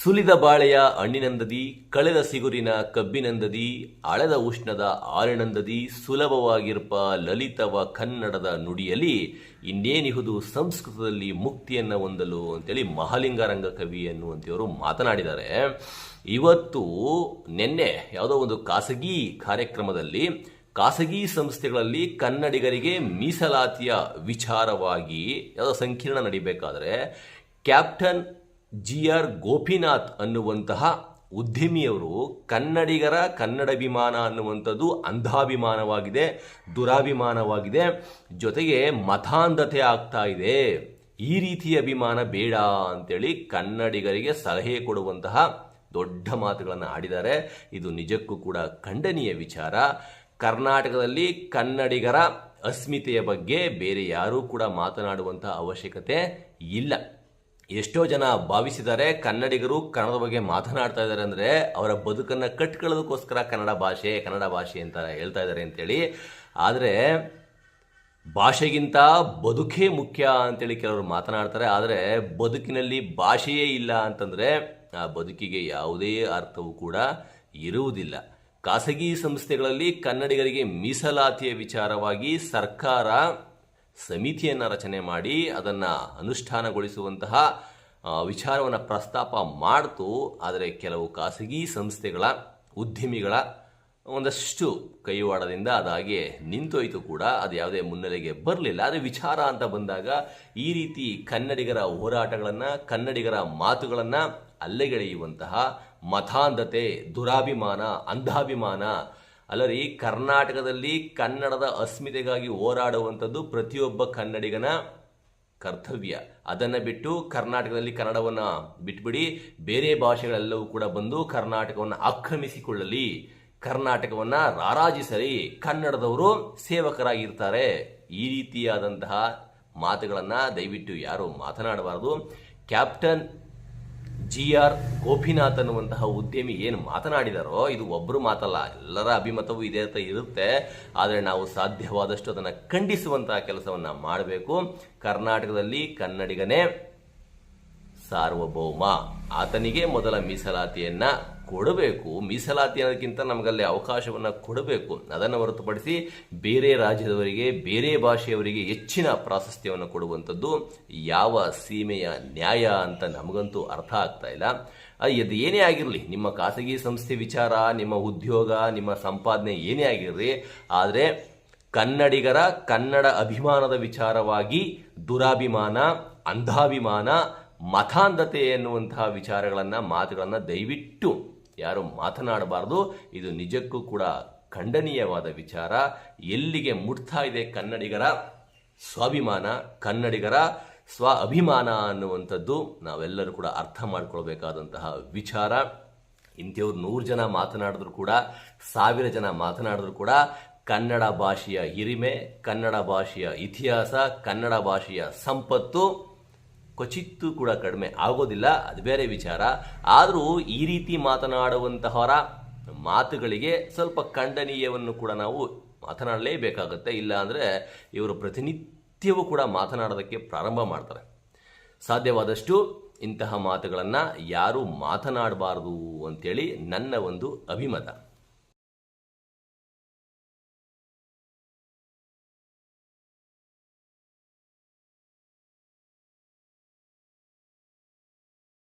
ಸುಲಿದ ಬಾಳೆಯ ಹಣ್ಣಿನಂದದಿ, ಕಳೆದ ಸಿಗುರಿನ ಕಬ್ಬಿನಂದದಿ, ಅಳೆದ ಉಷ್ಣದ ಆರಿನಂದದಿ ಸುಲಭವಾಗಿರ್ಪ ಲಲಿತವ ಕನ್ನಡದ ನುಡಿಯಲ್ಲಿ ಇನ್ನೇನಿಹುದು ಸಂಸ್ಕೃತದಲ್ಲಿ ಮುಕ್ತಿಯನ್ನು ಹೊಂದಲು ಅಂತೇಳಿ ಮಹಾಲಿಂಗಾರಂಗ ಕವಿ ಅನ್ನುವಂತೆಯವರು ಮಾತನಾಡಿದ್ದಾರೆ. ಇವತ್ತು ನಿನ್ನೆ ಯಾವುದೋ ಒಂದು ಖಾಸಗಿ ಕಾರ್ಯಕ್ರಮದಲ್ಲಿ ಖಾಸಗಿ ಸಂಸ್ಥೆಗಳಲ್ಲಿ ಕನ್ನಡಿಗರಿಗೆ ಮೀಸಲಾತಿಯ ವಿಚಾರವಾಗಿ ಯಾವುದೋ ಸಂಕೀರ್ಣ ನಡಿಬೇಕಾದ್ರೆ ಕ್ಯಾಪ್ಟನ್ ಜಿ ಆರ್ ಗೋಪಿನಾಥ್ ಅನ್ನುವಂತಹ ಉದ್ಯಮಿಯವರು ಕನ್ನಡಿಗರ ಕನ್ನಡಾಭಿಮಾನ ಅನ್ನುವಂಥದ್ದು ಅಂಧಾಭಿಮಾನವಾಗಿದೆ, ದುರಾಭಿಮಾನವಾಗಿದೆ. ಜೊತೆಗೆ ಮತಾಂಧತೆ ಆಗ್ತಾ ಇದೆ. ಈ ರೀತಿಯ ಅಭಿಮಾನ ಬೇಡ ಅಂತೇಳಿ ಕನ್ನಡಿಗರಿಗೆ ಸಲಹೆ ಕೊಡುವಂತಹ ದೊಡ್ಡ ಮಾತುಗಳನ್ನು ಆಡಿದ್ದಾರೆ. ಇದು ನಿಜಕ್ಕೂ ಕೂಡ ಖಂಡನೀಯ ವಿಚಾರ. ಕರ್ನಾಟಕದಲ್ಲಿ ಕನ್ನಡಿಗರ ಅಸ್ಮಿತೆಯ ಬಗ್ಗೆ ಬೇರೆ ಯಾರೂ ಕೂಡ ಮಾತನಾಡುವಂತಹ ಅವಶ್ಯಕತೆ ಇಲ್ಲ. ಎಷ್ಟೋ ಜನ ಭಾವಿಸಿದ್ದಾರೆ ಕನ್ನಡಿಗರು ಕನ್ನಡದ ಬಗ್ಗೆ ಮಾತನಾಡ್ತಾ ಇದ್ದಾರೆ ಅಂದರೆ ಅವರ ಬದುಕನ್ನು ಕಟ್ಕೊಳ್ಳೋದಕ್ಕೋಸ್ಕರ ಕನ್ನಡ ಭಾಷೆ ಕನ್ನಡ ಭಾಷೆ ಅಂತ ಹೇಳ್ತಾ ಇದ್ದಾರೆ ಅಂತೇಳಿ. ಆದರೆ ಭಾಷೆಗಿಂತ ಬದುಕೇ ಮುಖ್ಯ ಅಂತೇಳಿ ಕೆಲವರು ಮಾತನಾಡ್ತಾರೆ. ಆದರೆ ಬದುಕಿನಲ್ಲಿ ಭಾಷೆಯೇ ಇಲ್ಲ ಅಂತಂದರೆ ಆ ಬದುಕಿಗೆ ಯಾವುದೇ ಅರ್ಥವೂ ಕೂಡ ಇರುವುದಿಲ್ಲ. ಖಾಸಗಿ ಸಂಸ್ಥೆಗಳಲ್ಲಿ ಕನ್ನಡಿಗರಿಗೆ ಮೀಸಲಾತಿಯ ವಿಚಾರವಾಗಿ ಸರ್ಕಾರ ಸಮಿತಿಯನ್ನು ರಚನೆ ಮಾಡಿ ಅದನ್ನು ಅನುಷ್ಠಾನಗೊಳಿಸುವಂತಹ ವಿಚಾರವನ್ನು ಪ್ರಸ್ತಾಪ ಮಾಡ್ತು. ಆದರೆ ಕೆಲವು ಖಾಸಗಿ ಸಂಸ್ಥೆಗಳ ಉದ್ಯಮಿಗಳ ಒಂದಷ್ಟು ಕೈವಾಡದಿಂದ ಅದಾಗೆ ನಿಂತೋಯಿತು ಕೂಡ. ಅದು ಯಾವುದೇ ಮುನ್ನೆಲೆಗೆ ಬರಲಿಲ್ಲ. ಆದರೆ ವಿಚಾರ ಅಂತ ಬಂದಾಗ ಈ ರೀತಿ ಕನ್ನಡಿಗರ ಹೋರಾಟಗಳನ್ನು, ಕನ್ನಡಿಗರ ಮಾತುಗಳನ್ನು ಅಲ್ಲೆಗೆಳೆಯುವಂತಹ ಮತಾಂಧತೆ, ದುರಾಭಿಮಾನ, ಅಂಧಾಭಿಮಾನ ಅಲ್ಲರಿ ಕರ್ನಾಟಕದಲ್ಲಿ ಕನ್ನಡದ ಅಸ್ಮಿತೆಗಾಗಿ ಹೋರಾಡುವಂಥದ್ದು ಪ್ರತಿಯೊಬ್ಬ ಕನ್ನಡಿಗನ ಕರ್ತವ್ಯ. ಅದನ್ನು ಬಿಟ್ಟು ಕರ್ನಾಟಕದಲ್ಲಿ ಕನ್ನಡವನ್ನು ಬಿಟ್ಬಿಡಿ, ಬೇರೆ ಭಾಷೆಗಳೆಲ್ಲವೂ ಕೂಡ ಬಂದು ಕರ್ನಾಟಕವನ್ನು ಆಕ್ರಮಿಸಿಕೊಳ್ಳಲಿ, ಕರ್ನಾಟಕವನ್ನು ರಾರಾಜಿಸಲಿ, ಕನ್ನಡದವರು ಸೇವಕರಾಗಿರ್ತಾರೆ. ಈ ರೀತಿಯಾದಂತಹ ಮಾತುಗಳನ್ನು ದಯವಿಟ್ಟು ಯಾರು ಮಾತನಾಡಬಾರದು. ಕ್ಯಾಪ್ಟನ್ ಜಿ ಆರ್ ಗೋಪಿನಾಥ್ ಅನ್ನುವಂತಹ ಉದ್ಯಮಿ ಏನು ಮಾತನಾಡಿದಾರೋ, ಇದು ಒಬ್ಬರು ಮಾತಲ್ಲ, ಎಲ್ಲರ ಅಭಿಮತವೂ ಇದೇ ಅಂತ ಇರುತ್ತೆ. ಆದರೆ ನಾವು ಸಾಧ್ಯವಾದಷ್ಟು ಅದನ್ನು ಖಂಡಿಸುವಂತಹ ಕೆಲಸವನ್ನು ಮಾಡಬೇಕು. ಕರ್ನಾಟಕದಲ್ಲಿ ಕನ್ನಡಿಗನೇ ಸಾರ್ವಭೌಮ. ಆತನಿಗೆ ಮೊದಲ ಮೀಸಲಾತಿಯನ್ನ ಕೊಡಬೇಕು. ಮೀಸಲಾತಿ ಅನ್ನೋದಕ್ಕಿಂತ ನಮಗಲ್ಲಿ ಅವಕಾಶವನ್ನು ಕೊಡಬೇಕು. ಅದನ್ನು ಹೊರತುಪಡಿಸಿ ಬೇರೆ ರಾಜ್ಯದವರಿಗೆ, ಬೇರೆ ಭಾಷೆಯವರಿಗೆ ಹೆಚ್ಚಿನ ಪ್ರಾಶಸ್ತ್ಯವನ್ನು ಕೊಡುವಂಥದ್ದು ಯಾವ ಸೀಮೆಯ ನ್ಯಾಯ ಅಂತ ನಮಗಂತೂ ಅರ್ಥ ಆಗ್ತಾ ಇಲ್ಲ. ಅದು ಏನೇ ಆಗಿರಲಿ, ನಿಮ್ಮ ಖಾಸಗಿ ಸಂಸ್ಥೆ ವಿಚಾರ, ನಿಮ್ಮ ಉದ್ಯೋಗ, ನಿಮ್ಮ ಸಂಪಾದನೆ ಏನೇ ಆಗಿರಲಿ, ಆದರೆ ಕನ್ನಡಿಗರ ಕನ್ನಡ ಅಭಿಮಾನದ ವಿಚಾರವಾಗಿ ದುರಾಭಿಮಾನ, ಅಂಧಾಭಿಮಾನ ಮತಾಂಧತೆ ಎನ್ನುವಂತಹ ವಿಚಾರಗಳನ್ನು, ಮಾತುಗಳನ್ನು ದಯವಿಟ್ಟು ಯಾರು ಮಾತನಾಡಬಾರದು. ಇದು ನಿಜಕ್ಕೂ ಕೂಡ ಖಂಡನೀಯವಾದ ವಿಚಾರ. ಎಲ್ಲಿಗೆ ಮುಟ್ತಾ ಇದೆ ಕನ್ನಡಿಗರ ಸ್ವಾಭಿಮಾನ, ಕನ್ನಡಿಗರ ಸ್ವ ಅಭಿಮಾನ ಅನ್ನುವಂಥದ್ದು ನಾವೆಲ್ಲರೂ ಕೂಡ ಅರ್ಥ ಮಾಡ್ಕೊಳ್ಬೇಕಾದಂತಹ ವಿಚಾರ. ಇಂಥವ್ರು ನೂರು ಜನ ಮಾತನಾಡಿದ್ರು ಕೂಡ, ಸಾವಿರ ಜನ ಮಾತನಾಡಿದ್ರು ಕೂಡ ಕನ್ನಡ ಭಾಷೆಯ ಹಿರಿಮೆ, ಕನ್ನಡ ಭಾಷೆಯ ಇತಿಹಾಸ, ಕನ್ನಡ ಭಾಷೆಯ ಸಂಪತ್ತು ಕ್ವಚಿತ್ತು ಕೂಡ ಕಡಿಮೆ ಆಗೋದಿಲ್ಲ, ಅದು ಬೇರೆ ವಿಚಾರ. ಆದರೂ ಈ ರೀತಿ ಮಾತನಾಡುವಂತಹವರ ಮಾತುಗಳಿಗೆ ಸ್ವಲ್ಪ ಖಂಡನೀಯವನ್ನು ಕೂಡ ನಾವು ಮಾತನಾಡಲೇಬೇಕಾಗುತ್ತೆ. ಇಲ್ಲ ಅಂದರೆ ಇವರು ಪ್ರತಿನಿತ್ಯವೂ ಕೂಡ ಮಾತನಾಡೋದಕ್ಕೆ ಪ್ರಾರಂಭ ಮಾಡ್ತಾರೆ. ಸಾಧ್ಯವಾದಷ್ಟು ಇಂತಹ ಮಾತುಗಳನ್ನು ಯಾರೂ ಮಾತನಾಡಬಾರದು ಅಂತೇಳಿ ನನ್ನ ಒಂದು ಅಭಿಮತ.